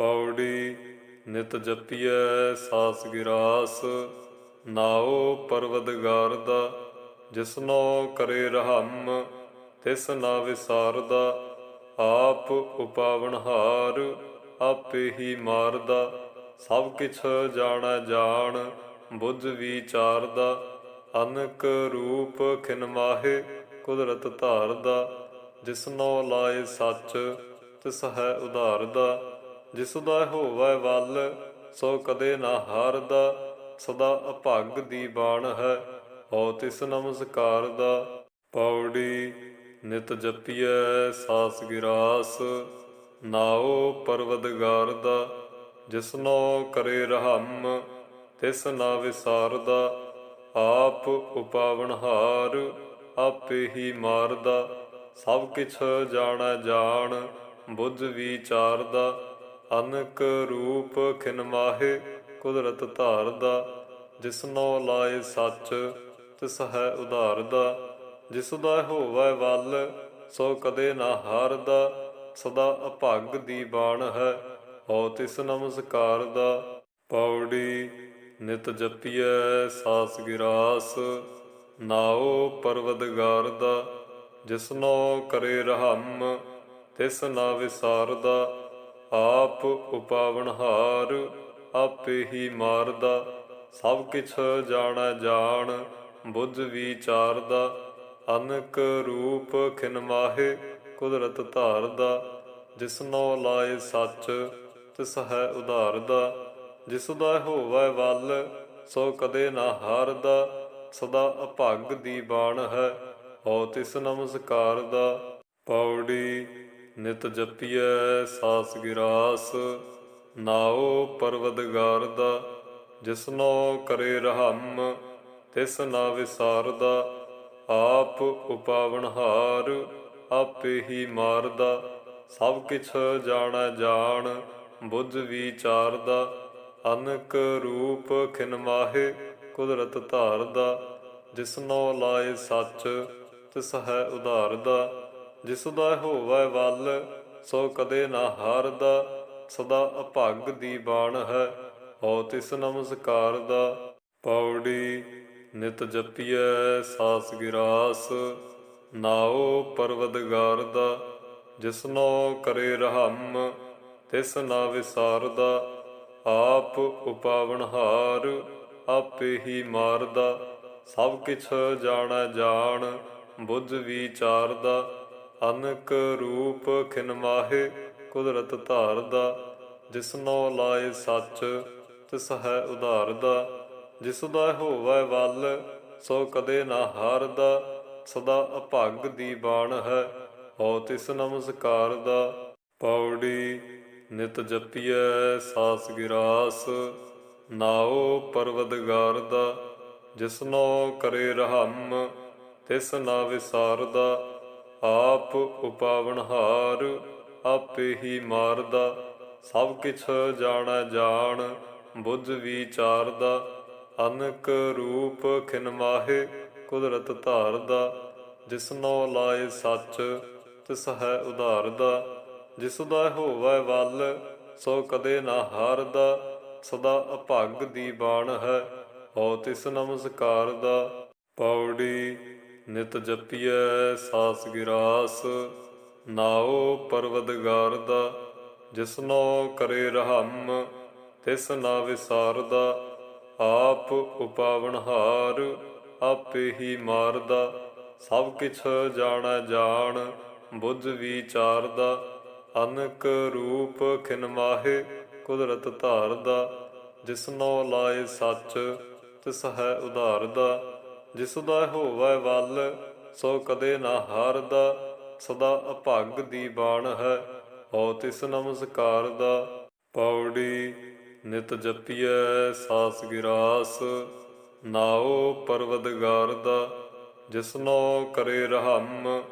ਪੌੜੀ ਨਿਤ ਜਪੀਐ ਸਾਸ ਗਿਰਾਸ, ਨਾਉ ਪਰਵਦਗਾਰ ਦਾ, ਜਿਸਨੋ ਕਰੇ ਰਹਮ, ਤਿਸ ਨਾ ਵਿਸਾਰਦਾ, ਆਪ ਉਪਾਵਨਹਾਰ ਆਪੇ ਹੀ ਮਾਰਦਾ, ਸਭ ਕਿਛ ਜਾਣੈ ਜਾਣ, ਬੁੱਝ ਵਿਚਾਰਦਾ, ਅਨਕ ਰੂਪ ਖਿਨ ਮਾਹੇ ਕੁਦਰਤ ਧਾਰਦਾ, ਜਿਸਨੋ ਲਾਏ ਸੱਚ ਤਿਸ ਹੈ ਉਧਾਰਦਾ ਜਿਸ ਦਾ ਹੋਵੈ ਵੱਲ, ਸੋ ਕਦੇ ਨਾ ਹਾਰਦਾ, ਸਦਾ ਅਭੰਗ ਦੀ ਬਾਣ ਹੈ। ਹੋ ਤਿਸ ਨਮਸਕਾਰ ਦਾ, ਪੌੜੀ ਨਿਤ ਜਪੀਐ ਸਾਸ ਗਿਰਾਸ। ਨਾਉ ਪਰਵਦਗਾਰ ਦਾ ਜਿਸਨੋ ਕਰੇ ਰਹਮ, ਤਿਸ ਨਾ ਵਿਸਾਰਦਾ ਆਪ ਉਪਾਵਨਹਾਰ ਆਪੇ ਹੀ ਮਾਰਦਾ ਸਭ ਕਿਛ ਜਾਣੈ ਜਾਣ, ਬੁੱਝ ਵਿਚਾਰਦਾ ਅਨਕ ਰੂਪ ਖਿਨਮਾਹੇ ਕੁਦਰਤ ਧਾਰਦਾ ਜਿਸਨੋ ਲਾਏ ਸੱਚ, ਤਿਸ ਹੈ ਉਧਾਰਦਾ। ਜਿਸ ਦਾ ਹੋਵੇ ਵੱਲ, ਸੋ ਕਦੇ ਨਾ ਹਾਰਦਾ। ਸਦਾ ਅਭੰਗ ਦੀ ਬਾਣ ਹੈ, ਹੋ ਤਿਸ ਨਮਸਕਾਰ ਦਾ ਪੌੜੀ ਨਿਤ ਜਪੀਐ ਸਾਸ ਗਿਰਾਸ, ਨਾਉ ਪਰਵਦਗਾਰ ਦਾ ਜਿਸਨੋ ਕਰੇ ਰਹਮ, ਤਿਸ ਨਾ ਵਿਸਾਰਦਾ। ਆਪ ਉਪਾਵਨਹਾਰ ਆਪੇ ਹੀ ਮਾਰਦਾ। ਸਭ ਕਿਛ ਜਾਣੈ ਜਾਣ, ਬੁੱਝ ਵਿਚਾਰਦਾ। ਅਨਕ ਰੂਪ ਖਿਨਮਾਹੇ, ਕੁਦਰਤ ਧਾਰਦਾ। ਜਿਸਨੋ ਲਾਏ ਸੱਚ, ਤਿਸ ਹੈ ਉਧਾਰਦਾ। ਜਿਸ ਦਾ ਹੋਵੈ ਵੱਲ, ਸੋ ਕਦੇ ਨਾ ਹਾਰਦਾ। ਸਦਾ ਅਭੰਗ ਦੀ ਬਾਣ ਹੈ, ਹੋ ਤਿਸ ਨਮਸਕਾਰ ਦਾ ਪੌੜੀ ਨਿਤ ਜਪੀਐ ਸਾਸ ਗਿਰਾਸ, ਨਾਉ ਪਰਵਦਗਾਰ ਦਾ, ਜਿਸਨੋ ਕਰੇ ਰਹਮ, ਤਿਸ ਨਾ ਵਿਸਾਰਦਾ, ਆਪ ਉਪਾਵਨਹਾਰ ਆਪੇ ਹੀ ਮਾਰਦਾ, ਸਭ ਕਿਛ ਜਾਣੈ ਜਾਣ, ਬੁੱਝ ਵਿਚਾਰਦਾ, ਅਨਕ ਰੂਪ ਖਿਨ ਮਾਹੇ ਕੁਦਰਤ ਧਾਰਦਾ, ਜਿਸਨੋ ਲਾਏ ਸੱਚ ਤਿਸ ਹੈ ਉਧਾਰਦਾ। ਜਿਸ ਦਾ ਹੋਵੈ ਵੱਲ, ਸੋ ਕਦੇ ਨਾ ਹਾਰਦਾ, ਸਦਾ ਅਭੰਗ ਦੀ ਬਾਣ ਹੈ। ਹੋ ਤਿਸ ਨਮਸਕਾਰ ਦਾ, ਪੌੜੀ ਨਿਤ ਜਪੀਐ ਸਾਸ ਗਿਰਾਸ। ਨਾਉ ਪਰਵਦਗਾਰ ਦਾ ਜਿਸਨੋ ਕਰੇ ਰਹਮ, ਤਿਸ ਨਾ ਵਿਸਾਰਦਾ ਆਪ ਉਪਾਵਨਹਾਰ ਆਪੇ ਹੀ ਮਾਰਦਾ ਸਭ ਕਿਛ ਜਾਣੈ ਜਾਣ, ਬੁੱਝ ਵਿਚਾਰਦਾ ਅਨਕ ਰੂਪ ਖਿਨਮਾਹੇ ਕੁਦਰਤ ਧਾਰਦਾ ਜਿਸਨੋ ਲਾਏ ਸੱਚ, ਤਿਸ ਹੈ ਉਧਾਰਦਾ। ਜਿਸ ਦਾ ਹੋਵੇ ਵੱਲ, ਸੋ ਕਦੇ ਨਾ ਹਾਰਦਾ। ਸਦਾ ਅਭੰਗ ਦੀ ਬਾਣ ਹੈ, ਹੋ ਤਿਸ ਨਮਸਕਾਰ ਦਾ ਪੌੜੀ ਨਿਤ ਜਪੀਐ ਸਾਸ ਗਿਰਾਸ, ਨਾਉ ਪਰਵਦਗਾਰ ਦਾ ਜਿਸਨੋ ਕਰੇ ਰਹਮ, ਤਿਸ ਨਾ ਵਿਸਾਰਦਾ। ਆਪ ਉਪਾਵਣਹਾਰ ਆਪੇ ਹੀ ਮਾਰਦਾ। ਸਭ ਕਿਛ ਜਾਣੈ ਜਾਣ, ਬੁੱਝ ਵਿਚਾਰਦਾ। ਅਨਕ ਰੂਪ ਖਿਨਮਾਹੇ, ਕੁਦਰਤ ਧਾਰਦਾ। ਜਿਸਨੋ ਲਾਏ ਸੱਚ, ਤਿਸ ਹੈ ਉਧਾਰਦਾ। ਜਿਸ ਦਾ ਹੋਵੈ ਵੱਲ, ਸੋ ਕਦੇ ਨਾ ਹਾਰਦਾ। ਸਦਾ ਅਭੰਗ ਦੀ ਬਾਣ ਹੈ, ਹੋ ਤਿਸ ਨਮਸਕਾਰ ਦਾ ਪੌੜੀ ਨਿਤ ਜਪੀਐ ਸਾਸ ਗਿਰਾਸ, ਨਾਉ ਪਰਵਦਗਾਰ ਦਾ, ਜਿਸਨੋ ਕਰੇ ਰਹਮ, ਤਿਸ ਨਾ ਵਿਸਾਰਦਾ, ਆਪ ਉਪਾਵਨਹਾਰ ਆਪੇ ਹੀ ਮਾਰਦਾ, ਸਭ ਕਿਛ ਜਾਣੈ ਜਾਣ, ਬੁੱਝ ਵਿਚਾਰਦਾ, ਅਨਕ ਰੂਪ ਖਿਨ ਮਾਹੇ, ਕੁਦਰਤ ਧਾਰਦਾ, ਜਿਸਨੋ ਲਾਏ ਸੱਚ, ਤਿਸ ਹੈ ਉਧਾਰਦਾ। ਜਿਸ ਦਾ ਹੋਵੈ ਵੱਲ, ਸੋ ਕਦੇ ਨਾ ਹਾਰਦਾ, ਸਦਾ ਅਭਾਗ ਦੀ ਬਾਣ ਹੈ। ਹੋ ਤਿਸ ਨਮਸਕਾਰ ਦਾ, ਪੌੜੀ ਨਿਤ ਜਪੀਐ ਸਾਸ ਗਿਰਾਸ। ਨਾਉ ਪਰਵਦਗਾਰ ਦਾ ਜਿਸਨੋ ਕਰੇ ਰਹਮ,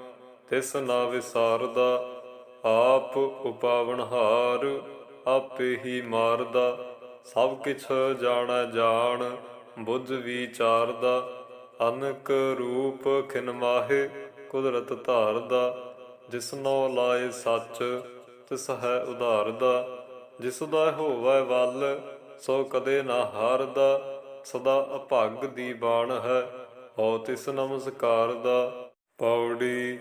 ਤਿਸ ਨਾ ਵਿਸਾਰਦਾ ਆਪ ਉਪਾਵਨਹਾਰ ਆਪੇ ਹੀ ਮਾਰਦਾ ਸਭ ਕਿਛ ਜਾਣੈ ਜਾਣ, ਬੁੱਝ ਵਿਚਾਰਦਾ ਅਨਕ ਰੂਪ ਖਿਨਮਾਹੇ ਕੁਦਰਤ ਧਾਰਦਾ ਜਿਸਨੋ ਲਾਏ ਸੱਚ, ਤਿਸ ਹੈ ਉਧਾਰਦਾ। ਜਿਸ ਦਾ ਹੋਵੇ ਵੱਲ, ਸੋ ਕਦੇ ਨਾ ਹਾਰਦਾ। ਸਦਾ ਅਭੰਗ ਦੀ ਬਾਣ ਹੈ, ਹੋ ਤਿਸ ਨਮਸਕਾਰ ਦਾ ਪੌੜੀ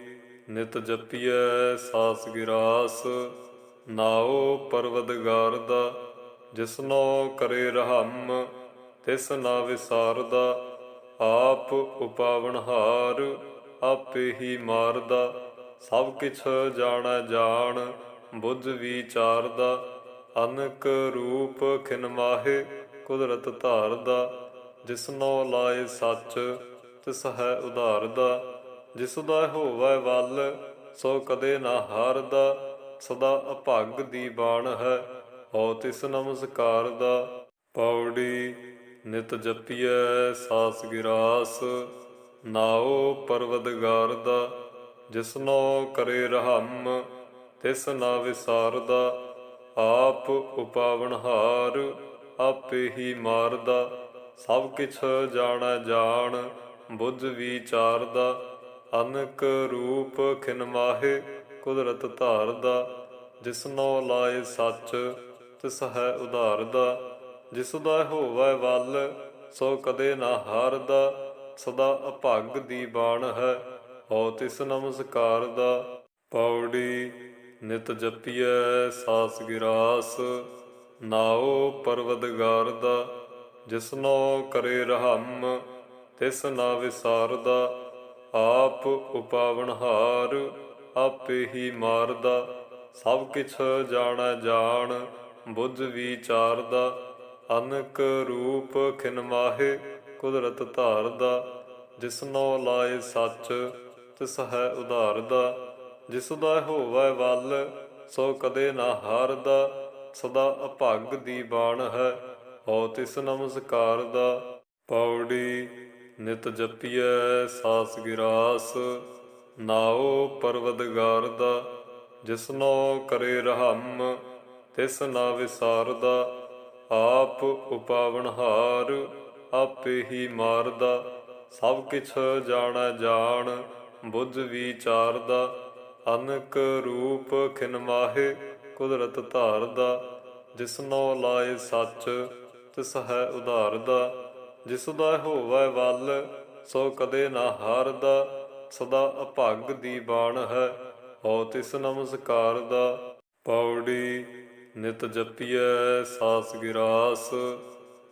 ਨਿਤ ਜਪੀਐ ਸਾਸ ਗਿਰਾਸ, ਨਾਉ ਪਰਵਦਗਾਰ ਦਾ ਜਿਸਨੋ ਕਰੇ ਰਹਮ, ਤਿਸ ਨਾ ਵਿਸਾਰਦਾ। ਆਪ ਉਪਾਵਨਹਾਰ, ਆਪੇ ਹੀ ਮਾਰਦਾ। ਸਭ ਕਿਛ ਜਾਣੈ ਜਾਣ, ਬੁੱਝ ਵਿਚਾਰਦਾ। ਅਨਕ ਰੂਪ ਖਿਨਮਾਹੇ, ਕੁਦਰਤ ਧਾਰਦਾ। ਜਿਸਨੋ ਲਾਏ ਸੱਚ, ਤਿਸ ਹੈ ਉਧਾਰਦਾ। ਜਿਸ ਦਾ ਹੋਵੇ ਵੱਲ, ਸੋ ਕਦੇ ਨਾ ਹਾਰਦਾ। ਸਦਾ ਅਭੰਗ ਦੀ ਬਾਣ ਹੈ, ਹੋ ਤਿਸ ਨਮਸਕਾਰ ਦਾ ਪੌੜੀ ਨਿਤ ਜਪੀਐ ਸਾਸ ਗਿਰਾਸ, ਨਾਉ ਪਰਵਦਗਾਰ ਦਾ, ਜਿਸਨੋ ਕਰੇ ਰਹਮ, ਤਿਸ ਨਾ ਵਿਸਾਰਦਾ, ਆਪ ਉਪਾਵਨਹਾਰ ਆਪੇ ਹੀ ਮਾਰਦਾ, ਸਭ ਕਿਛ ਜਾਣੈ ਜਾਣ, ਬੁੱਝ ਵਿਚਾਰਦਾ, ਅਨਕ ਰੂਪ ਖਿਨ ਮਾਹੇ, ਕੁਦਰਤ ਧਾਰਦਾ, ਜਿਸਨੋ ਲਾਏ ਸੱਚ, ਤਿਸ ਹੈ ਉਧਾਰਦਾ। ਜਿਸ ਦਾ ਹੋਵੇ ਵੱਲ, ਸੋ ਕਦੇ ਨਾ ਹਾਰਦਾ, ਸਦਾ ਅਭੰਗ ਦੀ ਬਾਣ ਹੈ। ਹੋ ਤਿਸ ਨਮਸਕਾਰ ਦਾ, ਪੌੜੀ ਨਿਤ ਜਪੀਐ ਸਾਸ ਗਿਰਾਸ। ਨਾਉ ਪਰਵਦਗਾਰ ਦਾ ਜਿਸਨੋ ਕਰੇ ਰਹਮ, ਤਿਸ ਨਾ ਵਿਸਾਰਦਾ ਆਪ ਉਪਾਵਨਹਾਰ ਆਪੇ ਹੀ ਮਾਰਦਾ ਸਭ ਕਿਛ ਜਾਣੈ ਜਾਣ, ਬੁੱਝ ਵਿਚਾਰਦਾ ਅਨਕ ਰੂਪ ਖਿਨਮਾਹੇ ਕੁਦਰਤ ਧਾਰਦਾ ਜਿਸਨੋ ਲਾਏ ਸੱਚ, ਤਿਸ ਹੈ ਉਧਾਰਦਾ। ਜਿਸ ਦਾ ਹੋਵੇ ਵੱਲ, ਸੋ ਕਦੇ ਨਾ ਹਾਰਦਾ। ਸਦਾ ਅਭੰਗ ਦੀ ਬਾਣ ਹੈ, ਹੋ ਤਿਸ ਨਮਸਕਾਰ ਦਾ ਪੌੜੀ ਨਿਤ ਜਪੀਐ ਸਾਸ ਗਿਰਾਸ, ਨਾਉ ਪਰਵਦਗਾਰ ਦਾ ਜਿਸਨੋ ਕਰੇ ਰਹਮ, ਤਿਸ ਨਾ ਵਿਸਾਰਦਾ। ਆਪ ਉਪਾਵਨਹਾਰ, ਆਪੇ ਹੀ ਮਾਰਦਾ। ਸਭ ਕਿਛ ਜਾਣੈ ਜਾਣ, ਬੁੱਝ ਵਿਚਾਰਦਾ। ਅਨਕ ਰੂਪ ਖਿਨਮਾਹੇ, ਕੁਦਰਤ ਧਾਰਦਾ। ਜਿਸਨੋ ਲਾਏ ਸੱਚ, ਤਿਸ ਹੈ ਉਧਾਰਦਾ। ਜਿਸ ਦਾ ਹੋਵੇ ਵੱਲ, ਸੋ ਕਦੇ ਨਾ ਹਾਰਦਾ। ਸਦਾ ਅਭੰਗ ਦੀ ਬਾਣ ਹੈ, ਹੋ ਤਿਸ ਨਮਸਕਾਰ ਦਾ ਪੌੜੀ ਨਿਤ ਜਪੀਐ ਸਾਸ ਗਿਰਾਸ,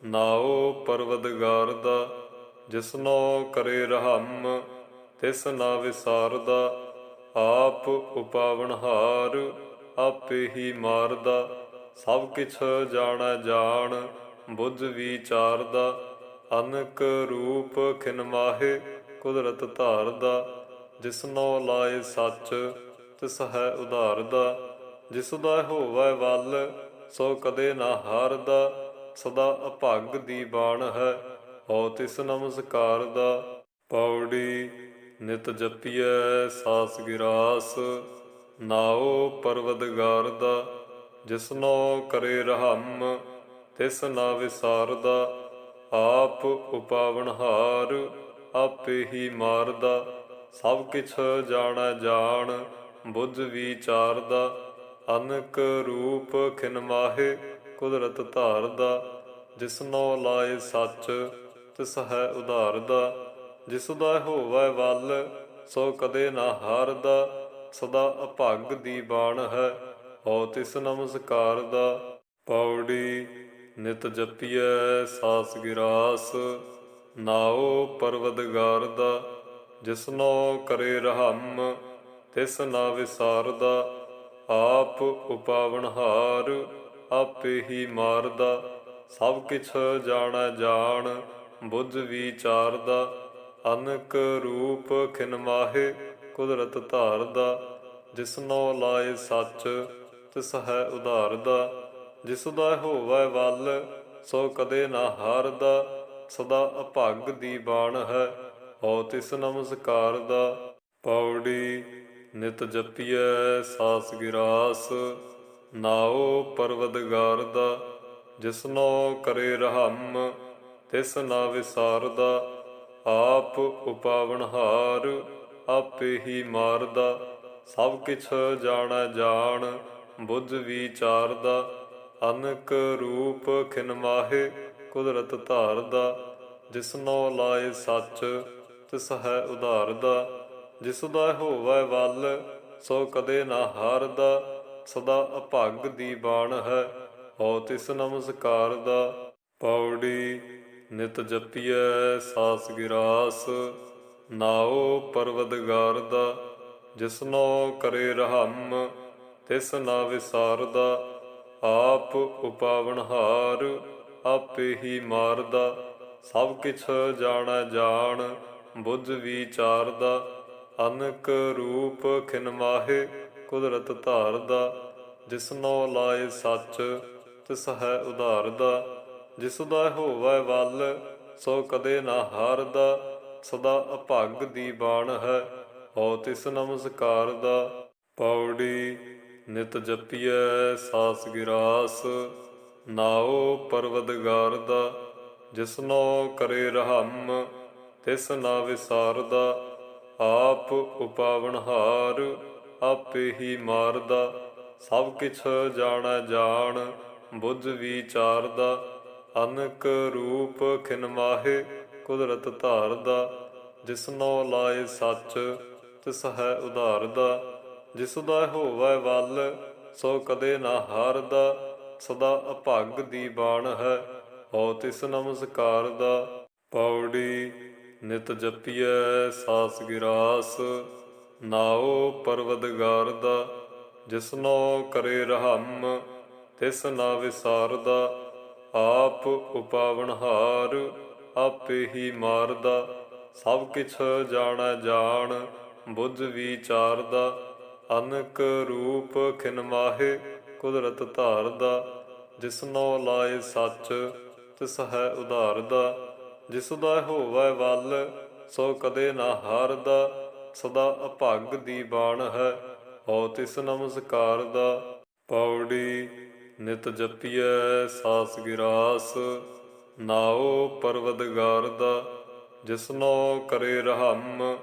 ਨਾਉ ਪਰਵਦਗਾਰ ਦਾ, ਜਿਸਨੋ ਕਰੇ ਰਹਮ, ਤਿਸ ਨਾ ਵਿਸਾਰਦਾ, ਆਪ ਉਪਾਵਨਹਾਰ ਆਪੇ ਹੀ ਮਾਰਦਾ, ਸਭ ਕਿਛ ਜਾਣੈ ਜਾਣ, ਬੁੱਝ ਵਿਚਾਰਦਾ, ਅਨਕ ਰੂਪ ਖਿਨ ਮਾਹੇ, ਕੁਦਰਤ ਧਾਰਦਾ, ਜਿਸਨੋ ਲਾਏ ਸੱਚ, ਤਿਸ ਹੈ ਉਧਾਰਦਾ। ਜਿਸ ਦਾ ਹੋਵੇ ਵੱਲ, ਸੋ ਕਦੇ ਨਾ ਹਾਰਦਾ, ਸਦਾ ਅਭੰਗ ਦੀ ਬਾਣ ਹੈ। ਹੋ ਤਿਸ ਨਮਸਕਾਰ ਦਾ, ਪੌੜੀ ਨਿਤ ਜਪੀਐ ਸਾਸ ਗਿਰਾਸ। ਨਾਉ ਪਰਵਦਗਾਰ ਦਾ ਜਿਸਨੋ ਕਰੇ ਰਹਮ, ਤਿਸ ਨਾ ਵਿਸਾਰਦਾ ਆਪ ਉਪਾਵਨਹਾਰ ਆਪੇ ਹੀ ਮਾਰਦਾ ਸਭ ਕਿਛ ਜਾਣੈ ਜਾਣ, ਬੁੱਝ ਵਿਚਾਰਦਾ ਅਨਕ ਰੂਪ ਖਿਨਮਾਹੇ ਕੁਦਰਤ ਧਾਰਦਾ ਜਿਸਨੋ ਲਾਏ ਸੱਚ, ਤਿਸ ਹੈ ਉਧਾਰਦਾ। ਜਿਸ ਦਾ ਹੋਵੇ ਵੱਲ, ਸੋ ਕਦੇ ਨਾ ਹਾਰਦਾ। ਸਦਾ ਅਭੰਗ ਦੀ ਬਾਣ ਹੈ ਹੋ ਤਿਸ ਨਮਸਕਾਰ ਦਾ ਪੌੜੀ ਨਿਤ ਜਪੀਐ ਸਾਸ ਗਿਰਾਸ, ਨਾਉ ਪਰਵਦਗਾਰ ਦਾ ਜਿਸਨੋ ਕਰੇ ਰਹਮ, ਤਿਸ ਨਾ ਵਿਸਾਰਦਾ। ਆਪ ਉਪਾਵਨਹਾਰ ਆਪੇ ਹੀ ਮਾਰਦਾ। ਸਭ ਕਿਛ ਜਾਣੈ ਜਾਣ, ਬੁੱਝ ਵਿਚਾਰਦਾ। ਅਨਕ ਰੂਪ ਖਿਨ ਕੁਦਰਤ ਧਾਰਦਾ। ਜਿਸਨੋ ਲਾਏ ਸੱਚ, ਤਿਸ ਹੈ ਉਧਾਰਦਾ। ਜਿਸ ਦਾ ਹੋਵੇ ਵੱਲ, ਸੋ ਕਦੇ ਨਾ ਹਾਰਦਾ। ਸਦਾ ਅਭੰਗ ਦੀ ਬਾਣ ਹੈ, ਹੋ ਤਿਸ ਨਮਸਕਾਰ ਦਾ ਪੌੜੀ ਨਿਤ ਜਪੀਐ ਸਾਸ ਗਿਰਾਸ, ਨਾਉ ਪਰਵਦਗਾਰ ਦਾ, ਜਿਸਨੋ ਕਰੇ ਰਹਮ, ਤਿਸ ਨਾ ਵਿਸਾਰਦਾ, ਆਪ ਉਪਾਵਨਹਾਰ ਆਪੇ ਹੀ ਮਾਰਦਾ, ਸਭ ਕਿਛ ਜਾਣੈ ਜਾਣ, ਬੁੱਝ ਵਿਚਾਰਦਾ, ਅਨਕ ਰੂਪ ਖਿਨ ਮਾਹੇ, ਕੁਦਰਤ ਧਾਰਦਾ, ਜਿਸਨੋ ਲਾਏ ਸੱਚ, ਤਿਸ ਹੈ ਉਧਾਰਦਾ। ਜਿਸ ਦਾ ਹੋਵੇ ਵੱਲ, ਸੋ ਕਦੇ ਨਾ ਹਾਰਦਾ, ਸਦਾ ਅਭੰਗ ਦੀ ਬਾਣ ਹੈ। ਹੋ ਤਿਸ ਨਮਸਕਾਰ ਦਾ ਪੌੜੀ ਨਿਤ ਜਪੀਐ ਸਾਸ ਗਿਰਾਸ। ਨਾਉ ਪਰਵਦਗਾਰ ਦਾ ਜਿਸਨੋ ਕਰੇ ਰਹਮ, ਤਿਸ ਨਾ ਵਿਸਾਰਦਾ। ਆਪ ਉਪਾਵਨਹਾਰ ਆਪੇ ਹੀ ਮਾਰਦਾ। ਸਭ ਕਿਛ ਜਾਣੈ ਜਾਣ, ਬੁੱਝ ਵਿਚਾਰਦਾ। ਅਨਕ ਰੂਪ ਖਿਨ ਮਾਹੇ ਕੁਦਰਤ ਧਾਰਦਾ ਜਿਸਨੋ ਲਾਏ ਸੱਚ, ਤਿਸ ਹੈ ਉਧਾਰਦਾ। ਜਿਸ ਦਾ ਹੋਵੇ ਵੱਲ, ਸੋ ਕਦੇ ਨਾ ਹਾਰਦਾ। ਸਦਾ ਅਭੰਗ ਦੀ ਬਾਣ ਹੈ, ਹੋ ਤਿਸ ਨਮਸਕਾਰ ਦਾ ਪੌੜੀ ਨਿਤ ਜਪੀਐ ਸਾਸ ਗਿਰਾਸ, ਨਾਉ ਪਰਵਦਗਾਰ ਦਾ ਜਿਸਨੋ ਕਰੇ ਰਹਮ, ਤਿਸ ਨਾ ਵਿਸਾਰਦਾ। ਆਪ ਉਪਾਵਨਹਾਰ ਆਪੇ ਹੀ ਮਾਰਦਾ। ਸਭ ਕਿਛ ਜਾਣੈ ਜਾਣ, ਬੁੱਝ ਵਿਚਾਰਦਾ। ਅਨਕ ਰੂਪ ਖਿਨਮਾਹੇ, ਕੁਦਰਤ ਧਾਰਦਾ। ਜਿਸਨੋ ਲਾਏ ਸੱਚ, ਤਿਸ ਹੈ ਉਧਾਰਦਾ। ਜਿਸ ਦਾ ਹੋਵੇ ਵੱਲ, ਸੋ ਕਦੇ ਨਾ ਹਾਰਦਾ। ਸਦਾ ਅਭੰਗ ਦੀ ਬਾਣ ਹੈ, ਹੋ ਤਿਸ ਨਮਸਕਾਰ ਦਾ ਪੌੜੀ ਨਿਤ ਜਪੀਐ ਸਾਸ ਗਿਰਾਸ, ਨਾਉ ਪਰਵਦਗਾਰ ਦਾ, ਜਿਸਨੋ ਕਰੇ ਰਹਮ, ਤਿਸ ਨਾ ਵਿਸਾਰਦਾ, ਆਪ ਉਪਾਵਨਹਾਰ ਆਪੇ ਹੀ ਮਾਰਦਾ, ਸਭ ਕਿਛ ਜਾਣੈ ਜਾਣ, ਬੁੱਝ ਵਿਚਾਰਦਾ, ਅਨਕ ਰੂਪ ਖਿਨ ਮਾਹੇ ਕੁਦਰਤ ਧਾਰਦਾ, ਜਿਸਨੋ ਲਾਏ ਸੱਚ ਤਿਸ ਹੈ ਉਧਾਰਦਾ। ਜਿਸ ਦਾ ਹੋਵੇ ਵੱਲ, ਸੋ ਕਦੇ ਨਾ ਹਾਰਦਾ, ਸਦਾ ਅਭੰਗ ਦੀ ਬਾਣ ਹੈ। ਹੋ ਤਿਸ ਨਮਸਕਾਰ ਦਾ, ਪੌੜੀ ਨਿਤ ਜਪੀਐ ਸਾਸ ਗਿਰਾਸ। ਨਾਉ ਪਰਵਦਗਾਰ ਦਾ ਜਿਸਨੋ ਕਰੇ ਰਹਮ,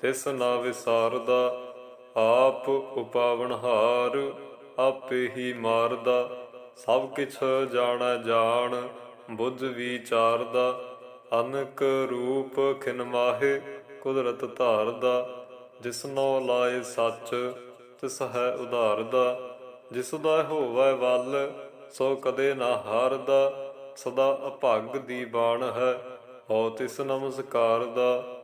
ਤਿਸ ਨਾ ਵਿਸਾਰਦਾ ਆਪ ਉਪਾਵਨਹਾਰ ਆਪੇ ਹੀ ਮਾਰਦਾ ਸਭ ਕਿਛ ਜਾਣੈ ਜਾਣ, ਬੁੱਝ ਵਿਚਾਰਦਾ ਅਨਕ ਰੂਪ ਖਿਨ ਮਾਹੇ ਕੁਦਰਤ ਧਾਰਦਾ ਜਿਸਨੋ ਲਾਏ ਸੱਚ, ਤਿਸ ਹੈ ਉਧਾਰਦਾ। ਜਿਸ ਦਾ ਹੋਵੇ ਵੱਲ, ਸੋ ਕਦੇ ਨਾ ਹਾਰਦਾ। ਸਦਾ ਅਭੰਗ ਦੀ ਬਾਣ ਹੈ, ਹੋ ਤਿਸ ਨਮਸਕਾਰ ਦਾ